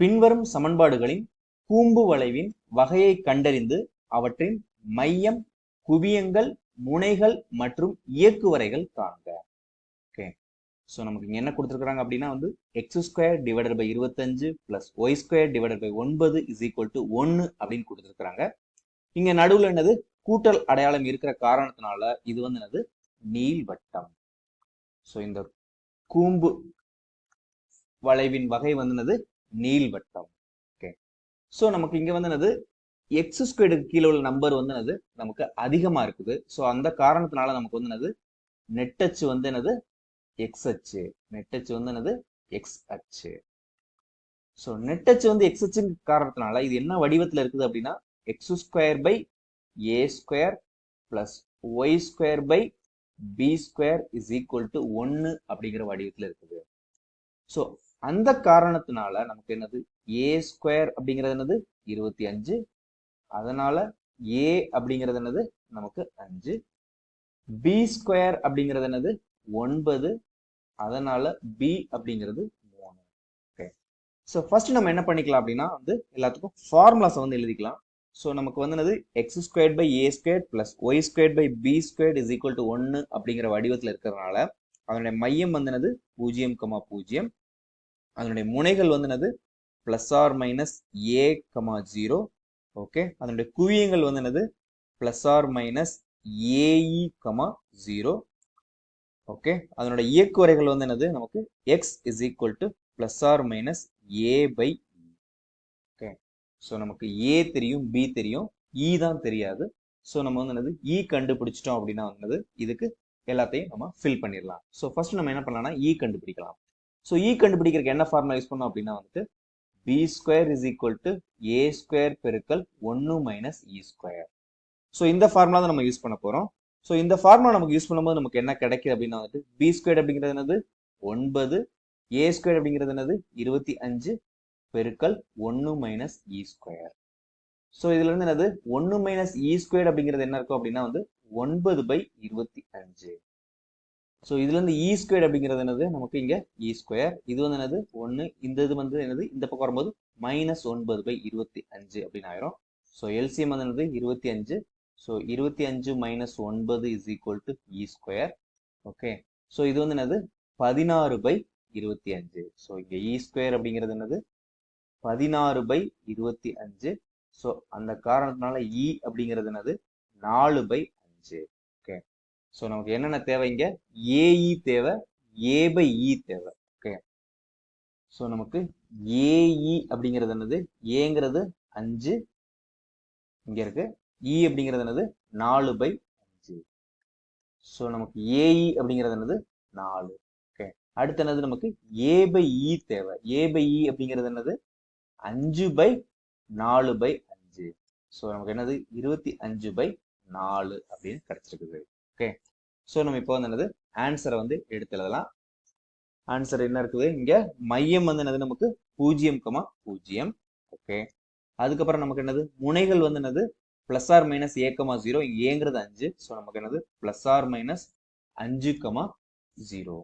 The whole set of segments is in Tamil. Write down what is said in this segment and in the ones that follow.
பின்வரும் சமன்பாடுகளின் கூம்பு வளைவின் வகையை கண்டறிந்து அவற்றின் மையம் குவியங்கள் முனைகள் மற்றும் இயக்குவரைகள் காண்க. ஓகே ஸோ நமக்கு இங்க என்ன கொடுத்துருக்குறாங்க அப்படின்னா வந்து எக்ஸ் ஸ்கொயர் டிவைடட் பை இருபத்தஞ்சு plus Y square divided by ஒன்பது இஸ் ஈக்குவல் டு ஒன்னு அப்படின்னு கொடுத்துருக்குறாங்க. இங்க நடுவுல என்னது? கூட்டல் அடையாளம் இருக்கிற காரணத்தினால இது வந்து என்னது? நீள்வட்டம் ஸோ இந்த கூம்பு வளைவின் வகை வந்து என்னது? நீள்வட்டம் ஓகே ஸோ நமக்கு இங்க வந்து என்னது எக்ஸ் ஸ்கொயர்டுக்கு கீழே உள்ள நம்பர் வந்து என்னது நமக்கு அதிகமா இருக்குது. ஸோ அந்த காரணத்தினால நமக்கு வந்து என்னது நெட் அச்சு வந்து என்னது எக்ஸ் அச்சு. நெட்டச்சு வந்து என்னது எக்ஸ் அச்சு. ஸோ நெட் அச்சு வந்து எக்ஸ் அச்சுங்க காரணத்தினால இது என்ன வடிவத்தில் இருக்குது அப்படின்னா X square by A square plus Y square by B square is equal to ஒன்னு அப்படிங்கிற வடிவத்தில் இருக்குது. ஸோ அந்த காரணத்தினால நமக்கு என்னது? ஏ ஸ்கொயர் அப்படிங்கிறது என்னது? இருபத்தி அஞ்சு. அதனால ஏ அப்படிங்கிறது என்னது? நமக்கு அஞ்சு. பி ஸ்கொயர் அப்படிங்கிறது என்னது? ஒன்பது. அதனால பி அப்படிங்கிறது மூணு. ஓகே ஸோ ஃபர்ஸ்ட் நம்ம என்ன பண்ணிக்கலாம் அப்படின்னா வந்து எல்லாத்துக்கும் ஃபார்முலாஸை வந்து எழுதிக்கலாம். ஸோ நமக்கு வந்து என்னது? X square by A square plus Y square by B square is equal to ஒன்று அப்படிங்கிற வடிவத்தில் இருக்கிறதுனால அதனுடைய மையம் வந்து என்னது? பூஜ்ஜியம் கமா பூஜ்ஜியம். அதனுடைய முனைகள் வந்து என்னது? Plus or minus A comma zero okay அதனுடைய குவியங்கள் வந்து என்னது? Plus or minus A E comma zero okay அதனுடைய இயக்குவரைகள் வந்து என்னது? நமக்கு X is equal to plus or minus A by okay so நமக்கு ஏ தெரியும் பி தெரியும் இ தான் தெரியாது. ஸோ நம்ம வந்து என்னது? இ கண்டுபிடிச்சிட்டோம் அப்படின்னா வந்து இதுக்கு எல்லாத்தையும் நம்ம ஃபில் பண்ணிடலாம். ஸோ ஃபர்ஸ்ட் நம்ம என்ன பண்ணலாம்னா இ கண்டுபிடிக்கலாம். ஸோ இ e கண்டுபிடிக்கிறதுக்கு என்ன ஃபார்முலா யூஸ் பண்ணோம் அப்படின்னா வந்துட்டு B square is equal to A square பெருக்கல் ஒன்று மைனஸ் இ ஸ்கொயர் ஸோ இந்த ஃபார்முலா தான் நம்ம யூஸ் பண்ண போகிறோம் ஸோ இந்த ஃபார்முலா நமக்கு யூஸ் பண்ணும்போது நமக்கு என்ன கிடைக்குது அப்படின்னா வந்துட்டு பி ஸ்கொயர் அப்படிங்கிறது என்னது? ஒன்பது. ஏ ஸ்கொயர் அப்படிங்கிறது என்னது? இருபத்தி அஞ்சு பெருக்கல் ஒன்று மைனஸ் இ ஸ்கொயர் ஸோ இதுல இருந்து என்னது? ஒன்று மைனஸ் இ ஸ்கொயர் அப்படிங்கிறது என்ன இருக்கும் அப்படின்னா வந்து ஒன்பது பை இருபத்தி அஞ்சு. ஸோ இதுல இருந்து e இ ஸ்கொயர் அப்படிங்கிறது என்னது? நமக்கு இங்க e இ ஸ்கொயர் இது வந்து என்னது? ஒன்று இந்த இது வந்து என்னது? இந்த பக்கம் வரும்போது மைனஸ் ஒன்பது பை இருபத்தி அஞ்சு அப்படின்னு ஆயிரும். ஸோ எல்சிஎம் வந்து என்னது? இருபத்தி அஞ்சு. ஸோ இருபத்தி அஞ்சு மைனஸ் ஒன்பது is equal to E square okay so இது வந்து என்னது? பதினாறு பை இருபத்தி அஞ்சு. ஸோ இங்க e இ ஸ்கொயர் அப்படிங்கிறது என்னது? பதினாறு பை இருபத்தி அஞ்சு. ஸோ அந்த காரணத்தினால இ அப்படிங்கிறது என்னது? நாலு பை அஞ்சு. ஸோ நமக்கு என்னென்ன தேவை இங்க? ஏஇ தேவை ஏ பை இ தேவை. ஓகே ஸோ நமக்கு ஏஇ அப்படிங்கிறது என்னது? ஏங்கிறது அஞ்சு இங்க இருக்கு. இ அப்படிங்கிறது என்னது? நாலு பை அஞ்சு. ஸோ நமக்கு ஏஇ அப்படிங்கிறது என்னது? நாலு. ஓகே அடுத்து என்னது? நமக்கு ஏ பை இ தேவை. ஏ பை இ அப்படிங்கிறது என்னது? அஞ்சு பை நாலு பை அஞ்சு. ஸோ நமக்கு என்னது? இருபத்தி அஞ்சு பை நாலு அப்படின்னு கிடைச்சிருக்குது. ஓகே ஸோ நம்ம இப்போ வந்து என்னது? ஆன்சரை வந்து எடுத்து எழுதலாம். ஆன்சர் என்ன இருக்குது? இங்க மையம் வந்து என்னது நமக்கு? பூஜ்ஜியம் கமா பூஜ்ஜியம். ஓகே அதுக்கப்புறம் நமக்கு என்னது? முனைகள் வந்து என்னது? Plus or minus A comma zero ஏங்கிறது அஞ்சு. ஸோ நமக்கு என்னது? பிளஸ் ஆர் மைனஸ் அஞ்சு கமா ஜீரோ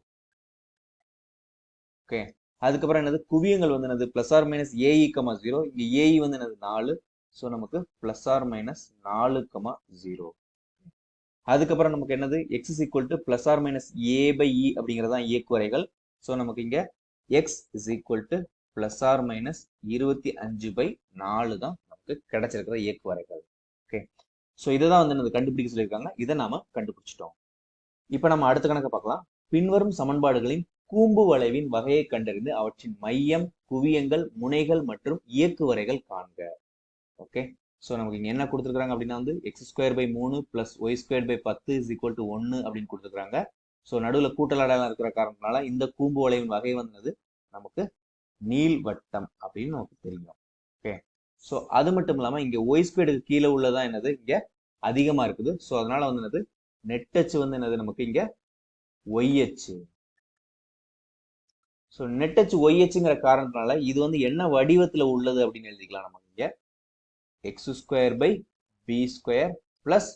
ஓகே அதுக்கப்புறம் என்னது? குவியங்கள் வந்து என்னது? Plus or minus A E comma zero இங்கே ஏஇ வந்து என்னது? நாலு. ஸோ நமக்கு பிளஸ் ஆர் மைனஸ் நாலு கமா ஜீரோ அதுக்கப்புறம் நமக்கு என்னது? X is equal to plus or minus A by E e அப்படிங்கிறது தான் இயக்குவரைகள் ஸோ நமக்கு இங்க X is equal to plus or minus இருபத்தி அஞ்சு பை நாலு தான் நமக்கு கிடைச்சிருக்கிற இயக்குவரைகள் ஓகே ஸோ இதை தான் வந்து என்னது? கண்டுபிடிக்க சொல்லியிருக்காங்க. இதை நாம கண்டுபிடிச்சிட்டோம். இப்போ நம்ம அடுத்த கணக்கை பார்க்கலாம். பின்வரும் சமன்பாடுகளின் கூம்பு வளைவின் வகையை கண்டறிந்து அவற்றின் மையம் குவியங்கள் முனைகள் மற்றும் இயக்குவரைகள் காண்க. ஓகே ஸோ நமக்கு இங்கே என்ன கொடுத்துருக்காங்க அப்படின்னா வந்து எக்ஸ் ஸ்கொயர் பை மூணு ப்ளஸ் ஒய் ஸ்கொயர் பை பத்து இஸ் ஈக்குவல் டு ஒன்று அப்படின்னு கொடுத்துருக்காங்க ஸோ நடுவில் கூட்டலாடலாம் இருக்கிற காரணத்தினால இந்த கூம்பு வளைவின் வகை வந்தது நமக்கு நீள்வட்டம் அப்படின்னு நமக்கு தெரியும். ஓகே ஸோ அது மட்டும் இல்லாமல் இங்கே ஒய் ஸ்கொயருக்கு கீழே உள்ளதான் என்னது? இங்கே அதிகமாக இருக்குது. ஸோ அதனால வந்து என்னது? நெட் அச்சு வந்து என்னது? நமக்கு இங்கே ஒய்யச்சு ஸோ நெட் அச்சு ஒய் அச்சுங்கிற காரணத்தினால இது வந்து என்ன வடிவத்தில் உள்ளது அப்படின்னு எழுதிக்கலாம் நமக்கு இங்கே. X square by B square plus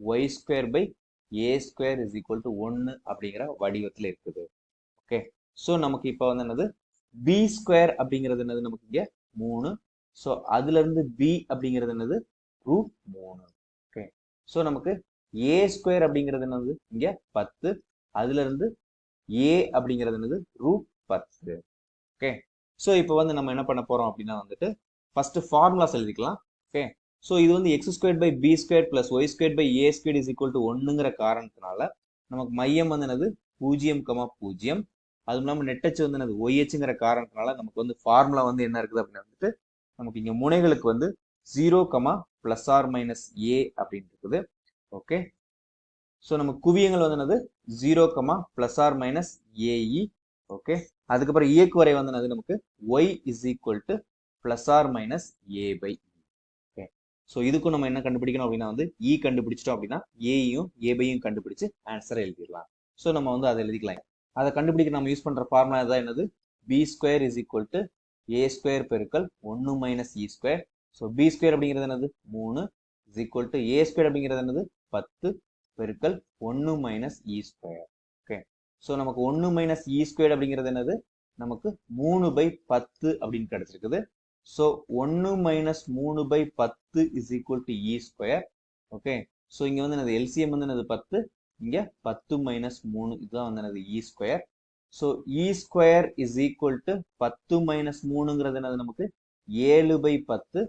Y square by A square is equal to ஒன்று அப்படிங்கிற வடிவத்தில் இருக்குது. ஓகே ஸோ நமக்கு இப்போ வந்து என்னது? பி ஸ்கொயர் அப்படிங்கிறது என்னது நமக்கு இங்கே? மூணு. ஸோ அதுலேருந்து பி அப்படிங்கிறது என்னது? ரூட் மூணு. ஓகே ஸோ நமக்கு ஏ ஸ்கொயர் அப்படிங்கிறது என்னது? இங்கே பத்து. அதுலேருந்து ஏ அப்படிங்கிறது என்னது? ரூட் பத்து. ஓகே ஸோ இப்போ வந்து நம்ம என்ன பண்ண போகிறோம் அப்படின்னா வந்துட்டு ஃபஸ்ட்டு ஃபார்முலாஸ் எழுதிக்கலாம் ஓகே? ஸோ இது வந்து X square by B square plus Y square by A square is equal to ஒன்றுங்கிற காரணத்தினால நமக்கு மையம் வந்து என்னது? பூஜ்ஜியம் கமா பூஜ்ஜியம். அதுவும் இல்லாமல் நெட்டச்சு வந்து என்னது? ஒய்ஹெச்சுங்கிற காரணத்தினால நமக்கு வந்து ஃபார்முலா வந்து என்ன இருக்குது அப்படின்னு வந்துட்டு நமக்கு இங்கே முனைகளுக்கு வந்து zero comma plus or minus A அப்படின்னு இருக்குது. ஓகே? ஸோ நம்ம குவியங்கள் வந்து என்னது? Zero comma plus or minus A E okay? அதுக்கப்புறம் இயக்குவரை வந்து என்னது நமக்கு? Y is equal to plus or minus A by so இதுக்கும் நம்ம என்ன கண்டுபிடிக்கணும் அப்படின்னா வந்து இ கண்டுபிடிச்சிட்டோம் அப்படின்னா ஏயும் ஏபையும் கண்டுபிடிச்சு ஆன்சரை எழுதிடலாம். ஸோ நம்ம வந்து அதை எழுதிக்கலாம். அதை கண்டுபிடிக்க நம்ம யூஸ் பண்ணுற ஃபார்முலா தான் என்னது? B square is equal to A square பெருக்கல் ஒன்று minus E square so B square அப்படிங்கிறது என்னது? மூணு is equal to A square அப்படிங்கிறது என்னது? பத்து பெருக்கல் ஒன்று minus E square okay so நமக்கு ஒன்று மைனஸ் இ ஸ்கொயர் அப்படிங்கிறது என்னது? நமக்கு மூணு பை பத்து அப்படின்னு கிடச்சிருக்குது. ஸோ ஒன்று மைனஸ் மூணு பை பத்து is equal to E square okay so இங்கே வந்து என்னது எல்சிஎம் வந்து என்னது பத்து? இங்கே பத்து மைனஸ் மூணு இதுதான் வந்து என்னது E square so E square is equal to பத்து மைனஸ் மூணுங்கிறது என்னது நமக்கு? ஏழு பை பத்து.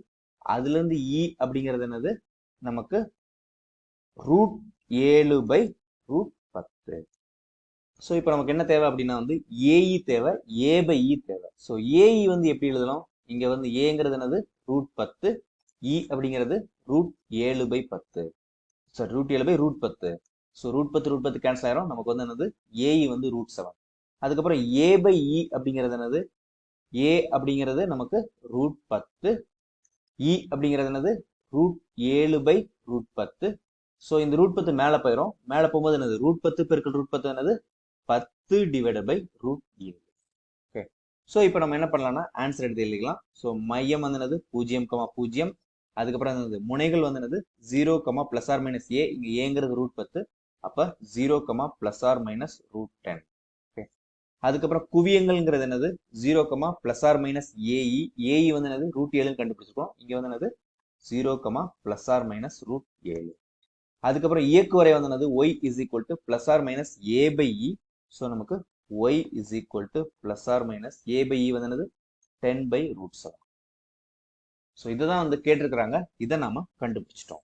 அதுலேருந்து இ e அப்படிங்கிறது என்னது? நமக்கு ரூட் ஏழு பை ரூட் பத்து. ஸோ இப்போ நமக்கு என்ன தேவை அப்படின்னா வந்து ஏஇ தேவை ஏ பை இ தேவை. ஸோ ஏஇ வந்து எப்படி எழுதலாம்? இங்க வந்து ஏங்கிறது என்னது? ரூட் பத்து. இ அப்படிங்கிறது ரூட் ஏழு பை பத்து. சாரி ரூட் ஏழு பை ரூட் பத்து. ஸோ ரூட் பத்து ரூட் பத்து கேன்சல் ஆயிரும். நமக்கு வந்து என்னது? ஏஇ வந்து ரூட் செவன் அதுக்கப்புறம் ஏ பை இ அப்படிங்கிறது என்னது? ஏ அப்படிங்கிறது நமக்கு ரூட் பத்து. இ அப்படிங்கிறது என்னது? ரூட் ஏழு பை ரூட் பத்து. ஸோ இந்த ரூட் பத்து மேலே போயிடும் மேலே போகும்போது என்னது? ரூட் பத்து பெருக்கல் ரூட் பத்து என்னது? பத்து டிவைடட் பை ரூட் ஏழு. ஸோ இப்போ நம்ம என்ன பண்ணலாம்னா ஆன்சர் எடுத்து எழுதிக்கலாம். ஸோ மையம் வந்து என்னது பூஜ்ஜியம் கமா பூஜ்ஜியம். அதுக்கப்புறம் என்னது? முனைகள் வந்து என்னது zero comma plus or minus a இங்கே ஏங்கிறது ரூட் பத்து. அப்போ zero comma plus or minus root ten okay அதுக்கப்புறம் குவியங்கள்ங்கிறது என்னது? Zero comma plus or minus a e a e வந்து என்னது ரூட் ஏழுன்னு கண்டுபிடிச்சிருக்கோம். இங்கே வந்து என்னது zero comma plus or minus root ஏழு. அதுக்கப்புறம் இயக்கு வரை வந்து என்னது y is equal to plus or minus a by e so நமக்கு y is equal to plus or minus a by e வந்து என்னது? Ten by root seven so இதுதான் வந்து கேட்டிருக்கிறாங்க. இதை நாம கண்டுபிடிச்சிட்டோம்.